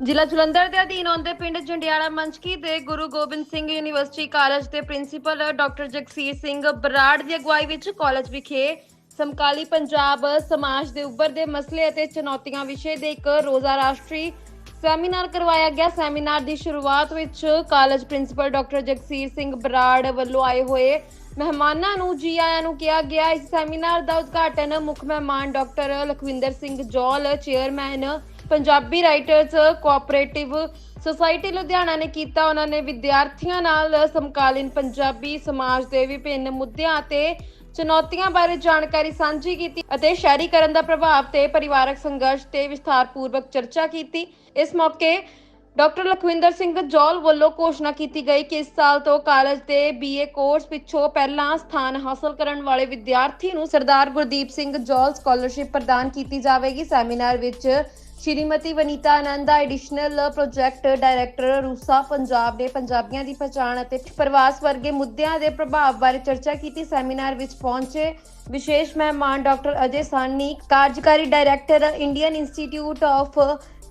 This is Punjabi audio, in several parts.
ਜ਼ਿਲ੍ਹਾ ਜਲੰਧਰ ਦੇ ਅਧੀਨ ਆਉਂਦੇ ਪਿੰਡ ਜੰਡਿਆਲਾ ਮੰਚਕੀ ਦੇ ਗੁਰੂ ਗੋਬਿੰਦ ਸਿੰਘ ਯੂਨੀਵਰਸਿਟੀ ਕਾਲਜ ਦੇ ਪ੍ਰਿੰਸੀਪਲ ਡਾਕਟਰ ਜਗਸੀਰ ਸਿੰਘ ਬਰਾੜ ਦੀ ਅਗਵਾਈ ਵਿੱਚ ਕਾਲਜ ਵਿਖੇ ਸਮਕਾਲੀ ਪੰਜਾਬ ਸਮਾਜ ਦੇ ਉੱਭਰਦੇ ਮਸਲੇ ਅਤੇ ਚੁਣੌਤੀਆਂ ਵਿਸ਼ੇ ਦੇ ਇੱਕ ਰੋਜ਼ਾ ਰਾਸ਼ਟਰੀ ਸੈਮੀਨਾਰ ਕਰਵਾਇਆ ਗਿਆ। ਸੈਮੀਨਾਰ ਦੀ ਸ਼ੁਰੂਆਤ ਵਿੱਚ college principal doctor Jagsir Singh Brar ਵੱਲੋਂ ਆਏ ਹੋਏ ਮਹਿਮਾਨਾਂ ਨੂੰ ਜੀ ਆਇਆਂ ਨੂੰ ਕਿਹਾ ਗਿਆ। ਇਸ ਸੈਮੀਨਾਰ ਦਾ ਉਦਘਾਟਨ ਮੁੱਖ ਮਹਿਮਾਨ doctor Lakhwinder Singh Jaul, chairman Punjabi writers cooperative society Ludhiana ਨੇ ਕੀਤਾ। ਉਹਨਾਂ ਨੇ ਵਿਦਿਆਰਥੀਆਂ ਨਾਲ ਸਮਕਾਲੀਨ ਪੰਜਾਬੀ ਸਮਾਜ ਦੇ ਵਿਭਿੰਨ ਮੁੱਦਿਆਂ ਅਤੇ ਚੁਣੌਤੀਆਂ ਬਾਰੇ ਜਾਣਕਾਰੀ ਸਾਂਝੀ ਕੀਤੀ ਅਤੇ ਸ਼ਹਿਰੀਕਰਨ ਦਾ ਪ੍ਰਭਾਵ ਤੇ ਪਰਿਵਾਰਕ ਸੰਘਰਸ਼ ਤੇ ਵਿਸਥਾਰਪੂਰਵਕ ਚਰਚਾ ਕੀਤੀ। ਇਸ ਮੌਕੇ ਡਾਕਟਰ ਲਖਵਿੰਦਰ ਸਿੰਘ ਜੌਲ ਵੱਲੋਂ ਘੋਸ਼ਣਾ ਕੀਤੀ ਗਈ ਕਿ ਇਸ ਸਾਲ ਤੋਂ ਕਾਲਜ ਦੇ ਬੀਏ ਕੋਰਸ ਪਿੱਛੋਂ ਪਹਿਲਾ ਸਥਾਨ ਹਾਸਲ ਕਰਨ ਵਾਲੇ ਵਿਦਿਆਰਥੀ ਨੂੰ ਸਰਦਾਰ ਗੁਰਦੀਪ ਸਿੰਘ ਜੌਲ ਸਕਾਲਰਸ਼ਿਪ ਪ੍ਰਦਾਨ ਕੀਤੀ ਜਾਵੇਗੀ। ਸੈਮੀਨਾਰ ਵਿੱਚ Shrimati Vanita Anand additional project director RUSA Punjab ਨੇ ਪੰਜਾਬੀਆਂ ਦੀ ਪਛਾਣ ਅਤੇ ਪ੍ਰਵਾਸ ਵਰਗੇ ਮੁੱਦਿਆਂ ਦੇ ਪ੍ਰਭਾਵ ਬਾਰੇ ਚਰਚਾ ਕੀਤੀ। ਸੈਮੀਨਾਰ ਵਿੱਚ ਪਹੁੰਚੇ ਵਿਸ਼ੇਸ਼ ਮਹਿਮਾਨ ਡਾਕਟਰ ਅਜੇ ਸਾਨੀ, ਕਾਰਜਕਾਰੀ director Indian institute of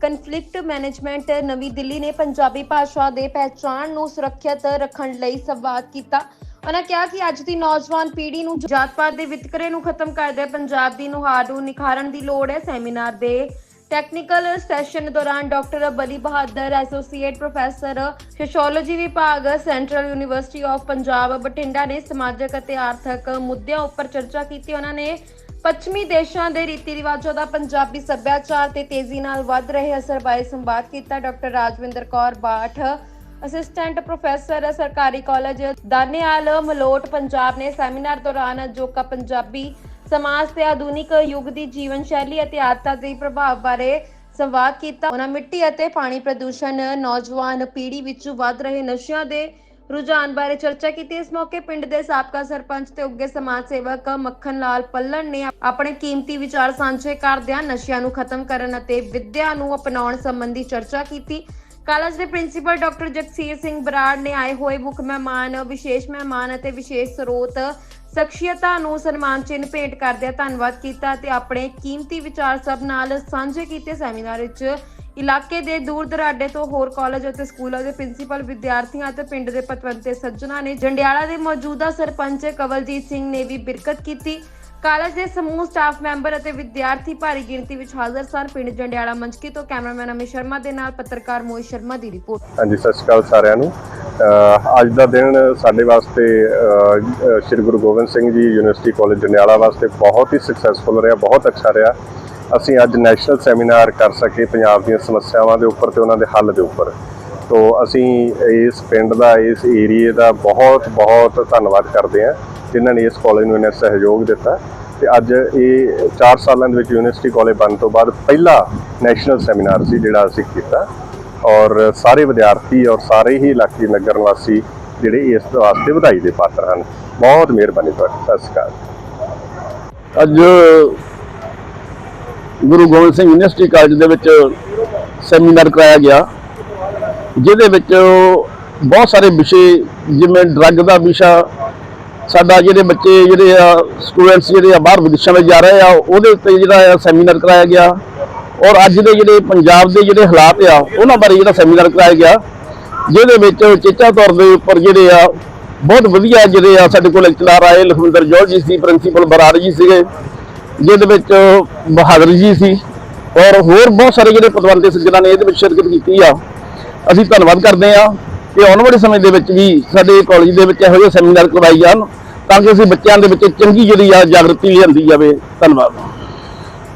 conflict management ਨਵੀਂ ਦਿੱਲੀ ਨੇ ਪੰਜਾਬੀ ਭਾਸ਼ਾ ਦੇ ਪਹਿਚਾਣ ਨੂੰ ਸੁਰੱਖਿਅਤ ਰੱਖਣ ਲਈ ਸੰਵਾਦ ਕੀਤਾ। ਉਹਨਾਂ ਕਿਹਾ ਕਿ ਅੱਜ ਦੀ ਨੌਜਵਾਨ ਪੀੜ੍ਹੀ ਨੂੰ ਜਾਤ-ਪਾਤ ਦੇ ਵਿਤਕਰੇ ਨੂੰ ਖਤਮ ਕਰਦੇ ਪੰਜਾਬ ਦੀ ਨੁਹਾਰ ਨੂੰ ਨਿਖਾਰਨ ਦੀ ਲੋੜ ਹੈ। ਸੈਮੀਨਾਰ ਦੇ ਟੈਕਨੀਕਲ ਸੈਸ਼ਨ ਦੌਰਾਨ doctor Bali Bahadur associate professor sociology ਵਿਭਾਗ central university of Punjab Bathinda ਨੇ ਸਮਾਜਿਕ ਅਤੇ ਆਰਥਿਕ ਮੁੱਦਿਆਂ ਉੱਪਰ ਚਰਚਾ ਕੀਤੀ। ਉਹਨਾਂ ਨੇ ਪੱਛਮੀ ਦੇਸ਼ਾਂ ਦੇ ਰੀਤੀ ਰਿਵਾਜਾਂ ਦਾ ਪੰਜਾਬੀ ਸੱਭਿਆਚਾਰ ਤੇ ਤੇਜ਼ੀ ਨਾਲ ਵੱਧ ਰਹੇ ਅਸਰ ਬਾਰੇ ਸੰਵਾਦ ਕੀਤਾ doctor Rajwinder Kaur Bath. Assistant professor ਸਰਕਾਰੀ ਕਾਲਜ ਦਾਨੇਵਾਲ ਮਲੋਟ ਪੰਜਾਬ ਨੇ ਸੈਮੀਨਾਰ ਦੌਰਾਨ ਅਜੋਕਾ ਪੰਜਾਬੀ ਸਮਾਜ ਤੇ ਆਧੁਨਿਕ ਯੁੱਗ ਦੀ ਜੀਵਨ ਸ਼ੈਲੀ ਅਤੇ ਆਦਤਾਂ ਦੇ ਪ੍ਰਭਾਵ ਬਾਰੇ ਸੰਵਾਦ ਕੀਤਾ। ਉਹਨਾਂ ਮਿੱਟੀ ਅਤੇ ਪਾਣੀ ਪ੍ਰਦੂਸ਼ਣ ਨੌਜਵਾਨ ਪੀੜ੍ਹੀ ਵਿੱਚ ਵੱਧ ਰਹੇ ਨਸ਼ਿਆਂ ਦੇ ਰੁਝਾਨ ਬਾਰੇ ਚਰਚਾ ਕੀਤੀ। ਇਸ ਮੌਕੇ ਪਿੰਡ ਦੇ ਸਾਬਕਾ ਸਰਪੰਚ ਤੇ ਉੱਗੇ ਸਮਾਜ ਸੇਵਕ ਮੱਖਣ ਲਾਲ ਪੱਲਣ ਨੇ ਆਪਣੇ ਕੀਮਤੀ ਵਿਚਾਰ ਸਾਂਝੇ ਕਰਦਿਆਂ ਨਸ਼ਿਆਂ ਨੂੰ ਖਤਮ ਕਰਨ ਅਤੇ ਵਿੱਦਿਆ ਨੂੰ ਅਪਣਾਉਣ ਸੰਬੰਧੀ ਚਰਚਾ ਕੀਤੀ। ਕਾਲਜ ਦੇ ਪ੍ਰਿੰਸੀਪਲ ਡਾਕਟਰ ਜਗਸੀਰ ਸਿੰਘ ਬਰਾੜ ਨੇ ਆਏ ਹੋਏ ਮੁੱਖ ਮਹਿਮਾਨ, ਵਿਸ਼ੇਸ਼ ਮਹਿਮਾਨ ਅਤੇ ਵਿਸ਼ੇਸ਼ ਸਰੋਤ ਸ਼ਖਸੀਅਤਾਂ ਨੂੰ ਸਨਮਾਨ ਚਿੰਨ੍ਹ ਭੇਟ ਕਰਦਿਆਂ ਧੰਨਵਾਦ ਕੀਤਾ ਤੇ ਆਪਣੇ ਕੀਮਤੀ ਵਿਚਾਰ ਸਭ ਨਾਲ ਸਾਂਝੇ ਕੀਤੇ ਸੈਮੀਨਾਰ ਵਿੱਚ ਇਲਾਕੇ ਦੇ ਦੂਰ ਦਰਾਡੇ ਤੋਂ ਹੋਰ ਕਾਲਜ ਅਤੇ ਸਕੂਲਾਂ ਦੇ ਪ੍ਰਿੰਸੀਪਲ ਵਿਦਿਆਰਥੀਆਂ ਅਤੇ ਪਿੰਡ ਦੇ ਪਤਵੰਤੇ ਸੱਜਣਾ ਨੇ ਜੰਡਿਆਲਾ ਦੇ ਮੌਜੂਦਾ ਸਰਪੰਚ ਕਵਲਜੀਤ ਸਿੰਘ ਨੇ ਵੀ ਬਿਰਕਤ ਕੀਤੀ। ਕਾਲਜ ਦੇ ਸਮੂਹ ਸਟਾਫ ਮੈਂਬਰ ਅਤੇ ਵਿਦਿਆਰਥੀ ਭਾਰੀ ਗਿਣਤੀ ਵਿੱਚ ਹਾਜ਼ਰ ਸਨ। ਪਿੰਡ ਜੰਡਿਆਲਾ ਮੰਚਕੀ ਤੋਂ ਕੈਮਰਾਮੈਨ ਅਮਿਤ ਸ਼ਰਮਾ ਦੇ ਨਾਲ ਪੱਤਰਕਾਰ ਮੋਹਿਤ ਸ਼ਰਮਾ ਦੀ ਰਿਪੋਰਟ। ਹਾਂਜੀ, ਸਤਿ ਸ਼੍ਰੀ ਅਕਾਲ ਸਾਰਿਆਂ ਨੂੰ। ਅੱਜ ਦਾ ਦਿਨ ਸਾਡੇ ਵਾਸਤੇ ਸ਼੍ਰੀ ਗੁਰੂ ਗੋਬਿੰਦ ਸਿੰਘ ਜੀ ਯੂਨੀਵਰਸਿਟੀ ਕਾਲਜ ਜੰਡਿਆਲਾ ਵਾਸਤੇ ਬਹੁਤ ਹੀ ਸਕਸੈਸਫੁਲ ਰਿਹਾ, ਬਹੁਤ ਅੱਛਾ ਰਿਹਾ। ਅਸੀਂ ਅੱਜ ਨੈਸ਼ਨਲ ਸੈਮੀਨਾਰ ਕਰ ਸਕੇ ਪੰਜਾਬ ਦੀਆਂ ਸਮੱਸਿਆਵਾਂ ਦੇ ਉੱਪਰ ਤੇ ਉਹਨਾਂ ਦੇ ਹੱਲ ਦੇ ਉੱਪਰ। ਤੋਂ ਅਸੀਂ ਇਸ ਪਿੰਡ ਦਾ, ਇਸ ਏਰੀਏ ਦਾ ਬਹੁਤ ਬਹੁਤ ਧੰਨਵਾਦ ਕਰਦੇ ਹਾਂ, ਜਿਨ੍ਹਾਂ ਨੇ ਇਸ ਕਾਲਜ ਨੂੰ ਇੰਨਾ ਸਹਿਯੋਗ ਦਿੱਤਾ। ਤੇ ਅੱਜ ਇਹ 4 ਸਾਲਾਂ ਦੇ ਵਿੱਚ ਯੂਨੀਵਰਸਿਟੀ ਕਾਲਜ ਬਣਨ ਤੋਂ ਬਾਅਦ ਪਹਿਲਾ ਨੈਸ਼ਨਲ ਸੈਮੀਨਾਰ ਸੀ ਜਿਹੜਾ ਅਸੀਂ ਕੀਤਾ। ਔਰ ਸਾਰੇ ਵਿਦਿਆਰਥੀ ਔਰ ਸਾਰੇ ਹੀ ਇਲਾਕੇ ਨਗਰ ਨਿਵਾਸੀ ਜਿਹੜੇ ਇਸ ਵਾਸਤੇ ਵਧਾਈ ਦੇ ਪਾਤਰ ਹਨ। ਬਹੁਤ ਮਿਹਰਬਾਨੀ ਤੁਹਾਡੀ। ਸਤਿ ਸ਼੍ਰੀ ਅਕਾਲ। ਅੱਜ ਗੁਰੂ ਗੋਬਿੰਦ ਸਿੰਘ ਯੂਨੀਵਰਸਿਟੀ ਕਾਲਜ ਦੇ ਵਿੱਚ ਸੈਮੀਨਾਰ ਕਰਾਇਆ ਗਿਆ, ਜਿਹਦੇ ਵਿੱਚ ਬਹੁਤ ਸਾਰੇ ਵਿਸ਼ੇ, ਜਿਵੇਂ ਡਰੱਗ ਦਾ ਵਿਸ਼ਾ, ਸਾਡਾ ਜਿਹੜੇ ਬੱਚੇ, ਜਿਹੜੇ ਆ ਸਟੂਡੈਂਟਸ ਜਿਹੜੇ ਆ ਬਾਹਰ ਵਿਦੇਸ਼ਾਂ ਵਿੱਚ ਜਾ ਰਹੇ ਆ, ਉਹਦੇ ਉੱਤੇ ਜਿਹੜਾ ਆ ਸੈਮੀਨਾਰ ਕਰਾਇਆ ਗਿਆ। ਔਰ ਅੱਜ ਦੇ ਜਿਹੜੇ ਪੰਜਾਬ ਦੇ ਜਿਹੜੇ ਹਾਲਾਤ ਆ, ਉਹਨਾਂ ਬਾਰੇ ਜਿਹੜਾ ਸੈਮੀਨਾਰ ਕਰਾਇਆ ਗਿਆ, ਜਿਹਦੇ ਵਿੱਚ ਚੇਚਾ ਤੌਰ ਦੇ ਉੱਪਰ ਜਿਹੜੇ ਆ, ਬਹੁਤ ਵਧੀਆ ਜਿਹੜੇ ਆ ਸਾਡੇ ਕੋਲ ਲੈਕਚਰਰ ਆਏ, ਲਖਵਿੰਦਰ ਜੋੜ ਜੀ ਸੀ ਪ੍ਰਿੰਸੀਪਲ ਬਰਾੜ ਜੀ ਸੀਗੇ। ਜਿਹਦੇ ਵਿੱਚ ਬਹਾਦਰ ਜੀ ਸੀ ਔਰ ਹੋਰ ਬਹੁਤ ਸਾਰੇ ਜਿਹੜੇ ਪਤਵੰਤੇ ਸੱਜਣਾ ਨੇ ਇਹਦੇ ਵਿੱਚ ਸ਼ਿਰਕਤ ਕੀਤੀ ਆ। ਅਸੀਂ ਧੰਨਵਾਦ ਕਰਦੇ ਆ ਕਿ ਆਉਣ ਵਾਲੇ ਸਮੇਂ ਦੇ ਵਿੱਚ ਵੀ ਸਾਡੇ ਕਾਲਜ ਦੇ ਵਿੱਚ ਇਹੋ ਜਿਹੇ ਸੈਮੀਨਾਰ ਕਰਵਾਈ ਜਾਣ ਤਾਂ ਕਿ ਅਸੀਂ ਬੱਚਿਆਂ ਦੇ ਵਿੱਚ ਚੰਗੀ ਜਿਹੜੀ ਆ ਜਾਗਰਤੀ ਲਿਆਂਦੀ ਜਾਵੇ। ਧੰਨਵਾਦ।